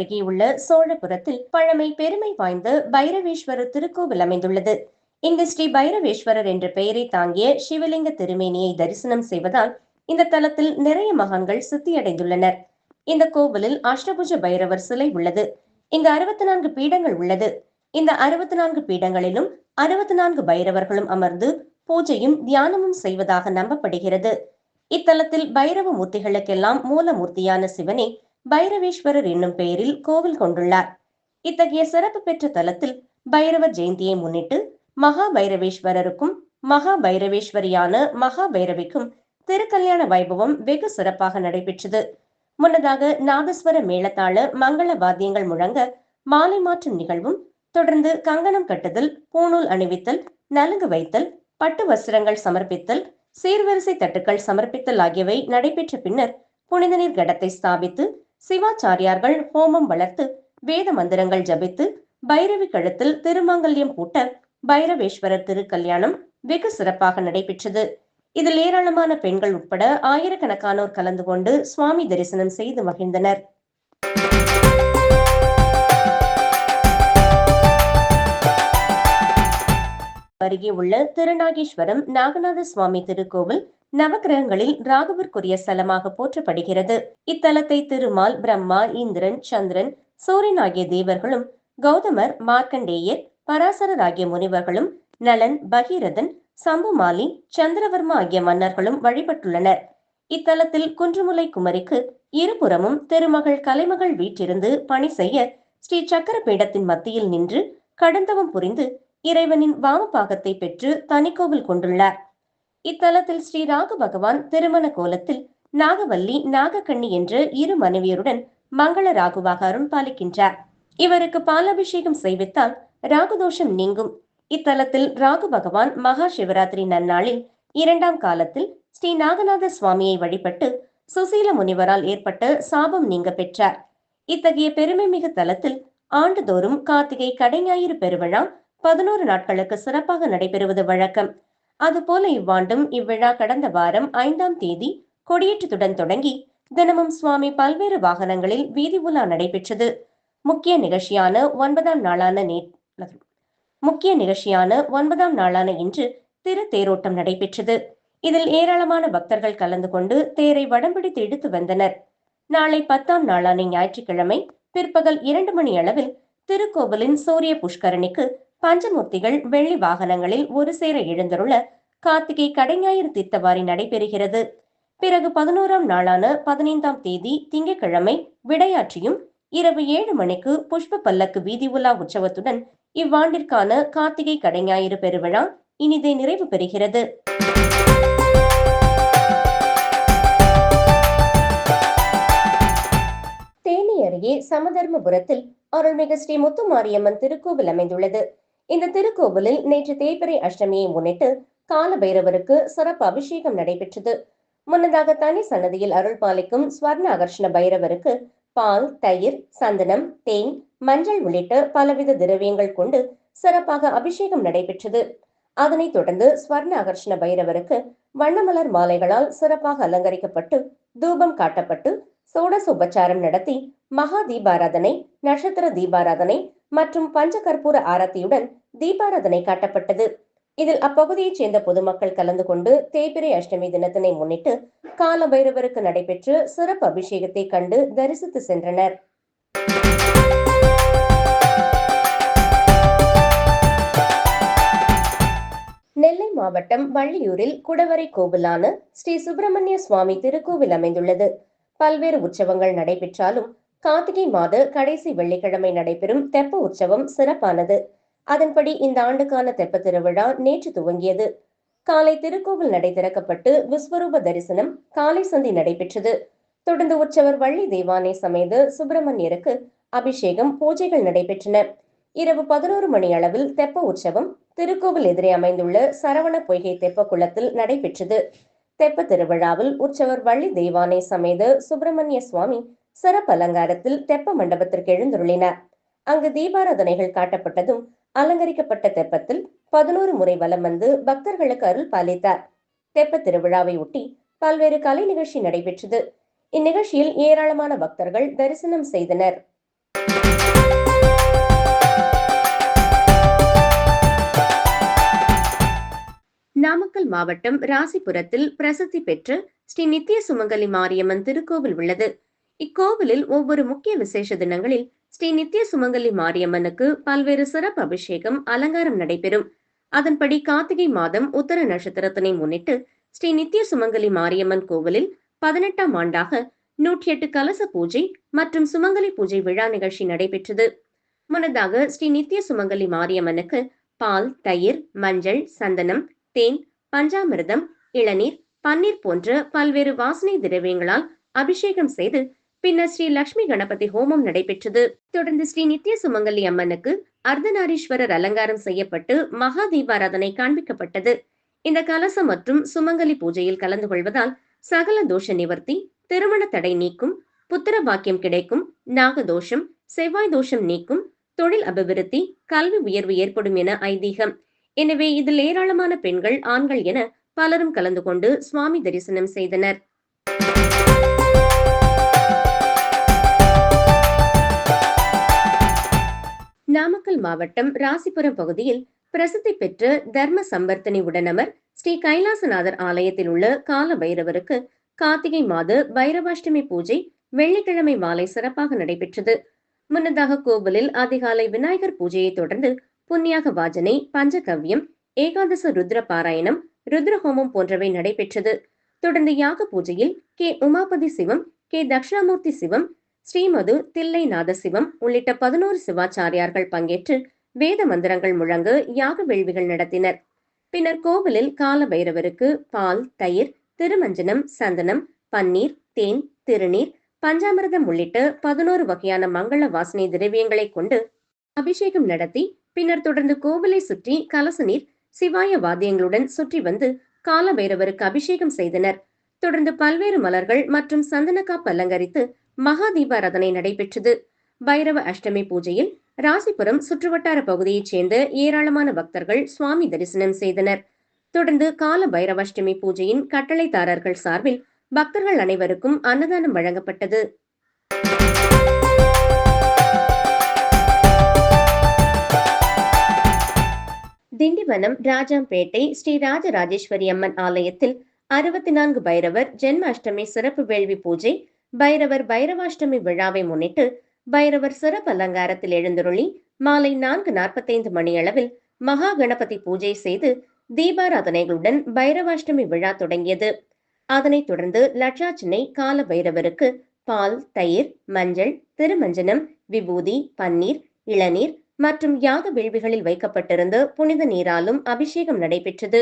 அருகே உள்ள சோழபுரத்தில் பழமை பெருமை வாய்ந்த பைரவேஸ்வரர் திருக்கோவில் அமைந்துள்ளது. இங்கு ஸ்ரீ பைரவேஸ்வரர் என்ற பெயரை தாங்கிய சிவலிங்க திருமேனியை தரிசனம் செய்வதால் இந்த தலத்தில் நிறைய மகான்கள் சித்தியடைந்துள்ளனர். இந்த கோவிலில் அஷ்டபுஜ பைரவர் சிலை உள்ளது. இங்கு அறுபத்தி நான்கு பீடங்கள் உள்ளது. இந்த அறுபத்தி நான்கு பீடங்களிலும் அறுபத்தி நான்கு பைரவர்களும் அமர்ந்து பூஜையும் தியானமும் செய்வதாக நம்பப்படுகிறது. இத்தலத்தில் பைரவ மூர்த்திகளுக்கெல்லாம் மூலமூர்த்தியான சிவனை பைரவேஸ்வரர் என்னும் பெயரில் கோவில் கொண்டுள்ளார். இத்தகைய சிறப்பு பெற்ற தலத்தில் பைரவர் ஜெயந்தியை முன்னிட்டு மகா பைரவேஸ்வரருக்கும் மகா பைரவேஸ்வரியான மகா பைரவிக்கும் திருக்கல்யாண வைபவம் வெகு சிறப்பாக நடைபெற்றது. முன்னதாக நாதஸ்வர மேளத்தாள மங்கள வாத்தியங்கள் முழங்க மாலை மாற்றும் நிகழ்வும் தொடர்ந்து கங்கணம் கட்டுதல் பூணூல் அணிவித்தல் நலுங்கு வைத்தல் பட்டு வஸ்திரங்கள் சமர்ப்பித்தல் சீர்வரிசை தட்டுக்கள் சமர்ப்பித்தல் ஆகியவை நடைபெற்ற பின்னர் புனித நீர் கடத்தை ஸ்தாபித்து சிவாச்சாரியார்கள் ஹோமம் வளர்த்து வேத மந்திரங்கள் ஜபித்து பைரவி கழுத்தில் திருமாங்கல்யம் பூட்ட பைரவேஸ்வரர் திருக்கல்யாணம் வெகு சிறப்பாக நடைபெற்றது. இதில் ஏராளமான பெண்கள் உட்பட ஆயிரக்கணக்கானோர் கலந்து கொண்டு சுவாமி தரிசனம் செய்து மகிழ்ந்தனர். அருகே உள்ள திருநாகேஸ்வரம் நாகநாத சுவாமி திருக்கோவில் நவக்கிரகங்களில் ராகுவிற்குரிய ஸ்தலமாக போற்றப்படுகிறது. இத்தலத்தை திருமால் பிரம்மா இந்திரன் சந்திரன் சூரியன் ஆகிய தேவர்களும் கௌதமர் மார்க்கண்டேயர் பராசரர் ஆகிய முனிவர்களும் நலன் பகீரதன் சம்புமாலி சந்திரவர்மா ஆகிய மன்னர்களும் வழிபட்டுள்ளனர். இத்தலத்தில் குன்றுமுலை குமரிக்கு இருபுறமும் திருமகள் கலைமகள் வீற்றிருந்து பணி செய்ய ஸ்ரீ சக்கர பீடத்தின் மத்தியில் நின்று கடந்தவம் புரிந்து இறைவனின் வாமபாகத்தை பெற்று தனிக்கோவில் கொண்டுள்ளார். இத்தலத்தில் ஸ்ரீ ராக பகவான் திருமண கோலத்தில் நாகவல்லி நாகக்கண்ணி என்ற இரு மனைவியருடன் மங்கள ராகுவாக அருள் பாலிக்கின்றார். இவருக்கு பாலாபிஷேகம் செய்வித்தால் ராகுதோஷம் நீங்கும். இத்தலத்தில் ராகு பகவான் மகா சிவராத்திரி நன்னாளில் இரண்டாம் காலத்தில் ஸ்ரீ நாகநாத சுவாமியை வழிபட்டு சுசீல முனிவரால் ஏற்பட்ட சாபம் நீங்க பெற்றார். இத்தகைய பெருமை மிகு தலத்தில் ஆண்டுதோறும் கார்த்திகை கடைஞாயிறு பெருவிழா பதினோரு நாட்களுக்கு சிறப்பாக நடைபெறுவது வழக்கம். அதுபோல இவ்வாண்டும் இவ்விழா கடந்த வாரம் ஐந்தாம் தேதி கொடியேற்றத்துடன் தொடங்கி தினமும் சுவாமி பல்வேறு வாகனங்களில் வீதி உலா நடைபெற்றது. முக்கிய நிகழ்ச்சியான ஒன்பதாம் நாளான நே முக்கிய நிகழ்ச்சியான ஒன்பதாம் நாளான இன்று திரு தேரோட்டம் நடைபெற்றது. இதில் ஏராளமான பக்தர்கள் கலந்து கொண்டு தேரை வடம்பிடித்து இழுத்து வந்தனர். நாளை பத்தாம் நாளான ஞாயிற்றுக்கிழமை பிற்பகல் இரண்டு மணி அளவில் திருக்கோவிலின் சூரிய புஷ்கரணிக்கு பஞ்சமூர்த்திகள் வெள்ளி வாகனங்களில் ஒரு சேர எழுந்தருள கார்த்திகை கடைஞாயிறு தீர்த்தவாரி நடைபெறுகிறது. பிறகு பதினோராம் நாளான பதினைந்தாம் தேதி திங்கட்கிழமை விடையாற்றியும் இரவு ஏழு மணிக்கு புஷ்ப பல்லக்கு வீதி உலா உற்சவத்துடன் இவ்வாண்டிற்கான கார்த்திகை கடைஞாயிறு பெருவிழா இனிதே நிறைவு பெறுகிறது. தேனி அருகே சமதர்மபுரத்தில் அருள்மிகு ஸ்ரீ முத்துமாரியம்மன் திருக்கோவில் அமைந்துள்ளது. இந்த திருக்கோவிலில் நேற்று தேய்பிறை அஷ்டமியை முன்னிட்டு கால பைரவருக்கு சிறப்பு அபிஷேகம் நடைபெற்றது. முன்னதாக தனி சன்னதியில் அருள் பாலிக்கும் ஸ்வர்ண அகர்ஷண பைரவருக்கு பால் தயிர் சந்தனம் தேன் மஞ்சள் உள்ளிட்ட பலவித திரவியங்கள் கொண்டு சிறப்பாக அபிஷேகம் நடைபெற்றது. அதனைத் தொடர்ந்து ஸ்வர்ண அகர்ஷண பைரவருக்கு வண்ணமலர் மாலைகளால் சிறப்பாக அலங்கரிக்கப்பட்டு தூபம் காட்டப்பட்டு சோடச உபச்சாரம் நடத்தி மகா தீபாராதனை நட்சத்திர தீபாராதனை மற்றும் பஞ்சகற்பூர ஆரத்தியுடன் தீபாராதனை காட்டப்பட்டது. இதில் அப்பகுதியைச் சேர்ந்த பொதுமக்கள் கலந்து கொண்டு தேய்பிரை அஷ்டமி தினத்தினை முன்னிட்டு கால பைரவருக்கு நடைபெற்று சிறப்பு அபிஷேகத்தை கண்டு தரிசித்து சென்றனர். நெல்லை மாவட்டம் வள்ளியூரில் குடவரை கோவிலான ஸ்ரீ சுப்பிரமணிய சுவாமி திருக்கோவில் அமைந்துள்ளது. பல்வேறு உற்சவங்கள் நடைபெற்றாலும் கார்த்திகை மாத கடைசி வெள்ளிக்கிழமை நடைபெறும் தெப்ப உற்சவம் சிறப்பானது. அதன்படி இந்த ஆண்டுக்கான தெப்ப திருவிழா நேற்று துவங்கியது. காலை திருக்கோவில் நடை திறக்கப்பட்டு விஸ்வரூப தரிசனம் காலை சந்தி நடைபெற்றது. தொடர்ந்து உற்சவர் வள்ளி தெய்வானை சமேத சுப்பிரமணியருக்கு அபிஷேகம் பூஜைகள் நடைபெற்றன. இரவு பதினோரு மணி அளவில் தெப்ப உற்சவம் திருக்கோவில் எதிரே அமைந்துள்ள சரவண பொய்கை தெப்ப குளத்தில் நடைபெற்றது. தெப்ப திருவிழாவில் உற்சவர் வள்ளி தெய்வானை சமேத சுப்பிரமணிய சுவாமி சிறப்பு அலங்காரத்தில் தெப்ப மண்டபத்திற்கு எழுந்துருளினார் அங்கு தீபாராதனைகள் காட்டப்பட்டதும் அலங்கரிக்கப்பட்ட தெப்பத்தில் பதினோரு முறை வலம் வந்து பக்தர்களுக்கு அருள் பாலித்தார். தெப்ப திருவிழாவை ஒட்டி பல்வேறு கலை நிகழ்ச்சி நடைபெற்றது. இந்நிகழ்ச்சியில் ஏராளமான பக்தர்கள் தரிசனம் செய்தனர். நாமக்கல் மாவட்டம் ராசிபுரத்தில் பிரசித்தி பெற்ற ஸ்ரீ நித்திய சுமங்கலி மாரியம்மன் திருக்கோவில் உள்ளது. இக்கோவிலில் ஒவ்வொரு முக்கிய விசேஷ தினங்களில் ஸ்ரீ நித்திய சுமங்கலி மாரியம்மனுக்கு பல்வேறு சிறப்பு அபிஷேகம் அலங்காரம் நடைபெறும். அதன்படி கார்த்திகை மாதம் உத்தர நட்சத்திரத்தினை முன்னிட்டு ஸ்ரீ நித்திய சுமங்கலி மாரியம்மன் கோவிலில் பதினெட்டாம் ஆண்டாக நூற்றி எட்டு கலச பூஜை மற்றும் சுமங்கலி பூஜை விழா நிகழ்ச்சி நடைபெற்றது. முன்னதாக ஸ்ரீ நித்திய சுமங்கலி மாரியம்மனுக்கு பால் தயிர் மஞ்சள் சந்தனம் தேன் பஞ்சாமிர்தம் இளநீர் பன்னீர் போன்ற பல்வேறு வாசனை திரவியங்களால் அபிஷேகம் செய்து பின்னர் ஸ்ரீ லட்சுமி கணபதி ஹோமம் நடைபெற்றது. தொடர்ந்து ஸ்ரீ நித்ய சுமங்கலி அம்மனுக்கு அர்த்தநாரீஸ்வரர் அலங்காரம் செய்யப்பட்டு மகா தீபாராதனை காண்பிக்கப்பட்டது. இந்த கலசம் மற்றும் சுமங்கலி பூஜையில் கலந்து கொள்வதால் சகல தோஷ நிவர்த்தி திருமண தடை நீக்கும் புத்திர பாக்கியம் கிடைக்கும் நாகதோஷம் செவ்வாய் தோஷம் நீக்கும் தொழில் அபிவிருத்தி கல்வி உயர்வு ஏற்படும் என ஐதீகம். எனவே இதில் ஏராளமான பெண்கள் ஆண்கள் என பலரும் கலந்து கொண்டு சுவாமி தரிசனம் செய்தனர். நாமக்கல் மாவட்டம் ராசிபுரம் பகுதியில் பிரசித்தி பெற்ற தர்ம சம்பர்த்தனி உடனமர் ஸ்ரீ கைலாசநாதர் ஆலயத்தில் உள்ள கால பைரவருக்கு கார்த்திகை மாத பைரவாஷ்டமி பூஜை வெள்ளிக்கிழமை மாலை சிறப்பாக நடைபெற்றது. முன்னதாக கோவிலில் அதிகாலை விநாயகர் பூஜையை தொடர்ந்து புண்ணியாக வாஜனை பஞ்சகவ்யம் ஏகாதச ருத்ர பாராயணம் ருத்ரஹோமம் போன்றவை நடைபெற்றது. தொடர்ந்து யாக பூஜையில் கே உமாபதி சிவம் கே தட்சிணாமூர்த்தி சிவம் ஸ்ரீமது தில்லை சிவம் உள்ளிட்ட பதினோரு சிவாச்சாரியார்கள் பங்கேற்று வேத மந்திரங்கள் முழங்க யாக வேள்விகள் நடத்தினர். பின்னர் கோவிலில் கால பைரவருக்கு பால் தயிர் திருமஞ்சனம் சந்தனம் பன்னீர் தேன் திருநீர் பஞ்சாமிரதம் உள்ளிட்ட பதினோரு வகையான மங்கள வாசனை திரவியங்களை கொண்டு அபிஷேகம் நடத்தி பின்னர் தொடர்ந்து கோவிலை சுற்றி கலச நீர் சிவாய வாத்தியங்களுடன் சுற்றி வந்து கால பைரவருக்கு அபிஷேகம் செய்தனர். தொடர்ந்து பல்வேறு மலர்கள் மற்றும் சந்தனக்காப் அலங்கரித்து மகாதீப ஆராதனை நடைபெற்றது. பைரவ அஷ்டமி பூஜையில் ராசிபுரம் சுற்றுவட்டார பகுதியைச் சேர்ந்த ஏராளமான பக்தர்கள் சுவாமி தரிசனம் செய்தனர். தொடர்ந்து கால பைரவாஷ்டமி பூஜையின் கட்டளைதாரர்கள் சார்பில் பக்தர்கள் அனைவருக்கும் அன்னதானம் வழங்கப்பட்டது. திண்டிவனம் ராஜாம்பேட்டை ஸ்ரீ ராஜராஜேஸ்வரி அம்மன் ஆலயத்தில் அறுபத்தி நான்கு பைரவர் ஜென்மாஷ்டமி சிறப்பு வேள்வி பூஜை பைரவர் பைரவாஷ்டமி விழாவை முன்னிட்டு பைரவர் சிறப்பு அலங்காரத்தில் எழுந்தருளி மாலை நான்கு நாற்பத்தைந்து மணியளவில் மகா கணபதி பூஜை செய்து தீபாராதனைகளுடன் பைரவாஷ்டமி விழா தொடங்கியது. அதனைத் தொடர்ந்து லட்சாச்சினை கால பைரவருக்கு பால் தயிர் மஞ்சள் திருமஞ்சனம் விபூதி பன்னீர் இளநீர் மற்றும் யாக வேள்விகளில் வைக்கப்பட்டிருந்து புனித நீராலும் அபிஷேகம் நடைபெற்றது.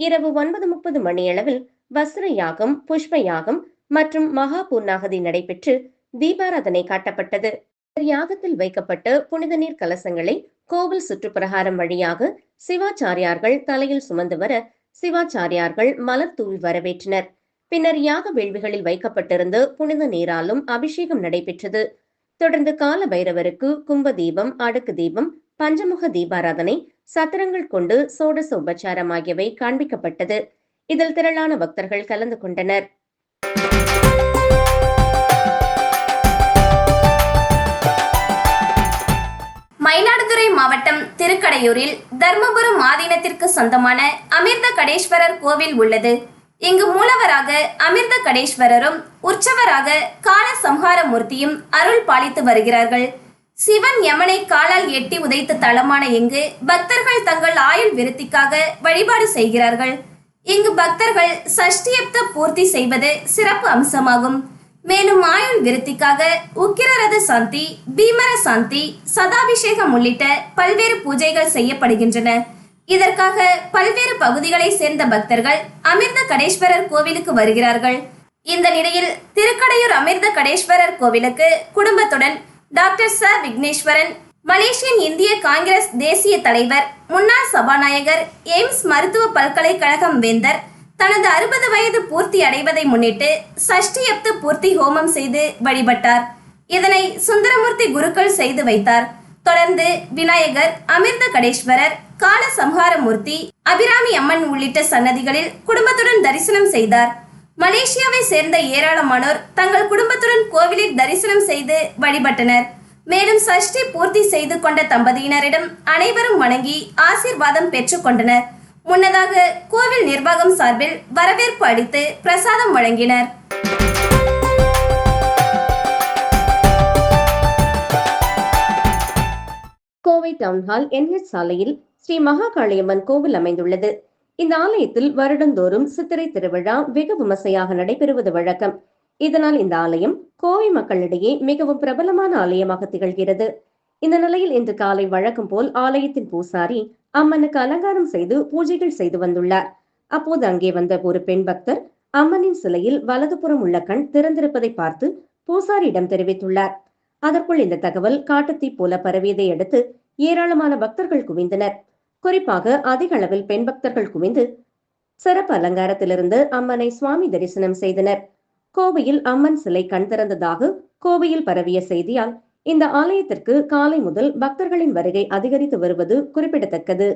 இரவு ஒன்பது முப்பது மணியளவில் வஸ்திர யாகம் புஷ்ப யாகம் மற்றும் மகா பூர்ணாகதி நடைபெற்று தீபாராதனை காட்டப்பட்டது. யாகத்தில் வைக்கப்பட்ட புனித நீர் கலசங்களை கோவில் சுற்றுப்பிரகாரம் வழியாக சிவாச்சாரியார்கள் தலையில் சுமந்து வர சிவாச்சாரியார்கள் மலர் தூவி வரவேற்றனர். பின்னர் யாக வேள்விகளில் வைக்கப்பட்டிருந்த புனித நீராலும் அபிஷேகம் நடைபெற்றது. தொடர்ந்து கால பைரவருக்கு கும்ப தீபம் அடுக்கு தீபம் பஞ்சமுக தீபாராதனை சத்திரங்கள் கொண்டு சோடச உபச்சாரம் ஆகியவை காண்பிக்கப்பட்டது. இதில் திரளான பக்தர்கள் கலந்து கொண்டனர். திருக்கடையூரில் தர்மபுரம் ஆதீனத்திற்கு சொந்தமான அமிர்த கடேஸ்வரர் கோவில் உள்ளது. இங்கு மூலவராக அமிர்த கடேஸ்வரரும் உற்சவராக கால சம்ஹார மூர்த்தியும் அருள் பாலித்து வருகிறார்கள். சிவன் யமனை காலால் எட்டி உதைத்த தலமான இங்கு பக்தர்கள் தங்கள் ஆயுள் விருத்திக்காக வழிபாடு செய்கிறார்கள். இங்கு பக்தர்கள் சஷ்டியப்த பூர்த்தி செய்வது சிறப்பு அம்சமாகும். மேலும் ஆயுள் விருத்திக்காக உக்கிரரத சாந்தி பீமர சாந்தி சதாபிஷேகம் உள்ளிட்ட பல்வேறு பூஜைகள் செய்யப்படுகின்றன. இதற்காக பல்வேறு பகுதிகளை சேர்ந்த பக்தர்கள் அமிர்த கடேஸ்வரர் கோவிலுக்கு வருகிறார்கள். இந்த நிலையில் திருக்கடையூர் அமிர்த கடேஸ்வரர் கோவிலுக்கு குடும்பத்துடன் டாக்டர் ச. விக்னேஸ்வரன் மலேசியன் இந்திய காங்கிரஸ் தேசிய தலைவர் முன்னாள் சபாநாயகர் எய்ம்ஸ் மருத்துவ பல்கலைக்கழகம் வேந்தர் தனது அறுபது வயது பூர்த்தி அடைவதை முன்னிட்டு சஷ்டியப்த பூர்த்தி ஹோமம் செய்து வழிபட்டார். இதனை சுந்தரமூர்த்தி குருக்கள் செய்து வைத்தார். தொடர்ந்து விநாயகர் அமிர்த கடேஸ்வரர் கால சம்ஹாரமூர்த்தி அபிராமி அம்மன் உள்ளிட்ட சன்னதிகளில் குடும்பத்துடன் தரிசனம் செய்தார். மலேசியாவை சேர்ந்த ஏராளமானோர் தங்கள் குடும்பத்துடன் கோவிலில் தரிசனம் செய்து வழிபட்டனர். மேலும் சஷ்டி பூர்த்தி செய்து கொண்ட தம்பதியினரிடம் அனைவரும் வணங்கி ஆசீர்வாதம் பெற்றுக்கொண்டனர் முன்னதாக கோவில் நிர்வாகம் சார்பில் வரவேற்பு அளித்து பிரசாதம் வழங்கினர். கோவை டவுன்ஹால் என்ஹெச் சாலையில் ஸ்ரீ மகாகாளியம்மன் கோவில் அமைந்துள்ளது. இந்த ஆலயத்தில் வருடந்தோறும் சித்திரை திருவிழா வெகு விமர்சையாக நடைபெறுவது வழக்கம். இதனால் இந்த ஆலயம் கோவை மக்களிடையே மிகவும் பிரபலமான ஆலயமாக திகழ்கிறது. இந்த நிலையில் இன்று காலை வழக்கம் போல் ஆலயத்தின் பூசாரி அம்மனுக்கு அலங்காரம் செய்து பூஜைகள் செய்து வந்துள்ளார். அப்போது அங்கே வந்த ஒரு பெண் பக்தர் அம்மனின் சிலையில் வலதுபுறம் உள்ள கண் திறந்திருப்பதை பார்த்து பூசாரியிடம் தெரிவித்துள்ளார். அதற்குள் இந்த தகவல் காட்டுத்தீ போல பரவியதை அடுத்து ஏராளமான பக்தர்கள் குவிந்தனர். குறிப்பாக அதிக அளவில் பெண் பக்தர்கள் குவிந்து சிறப்பு அலங்காரத்திலிருந்து அம்மனை சுவாமி தரிசனம் செய்தனர். கோவையில் அம்மன் சிலை கண் திறந்ததாக கோவையில் பரவிய செய்தியால் இந்த ஆலயத்திற்கு காலை முதல் பக்தர்களின் வருகை அதிகரித்து வருவது குறிப்பிடத்தக்கது.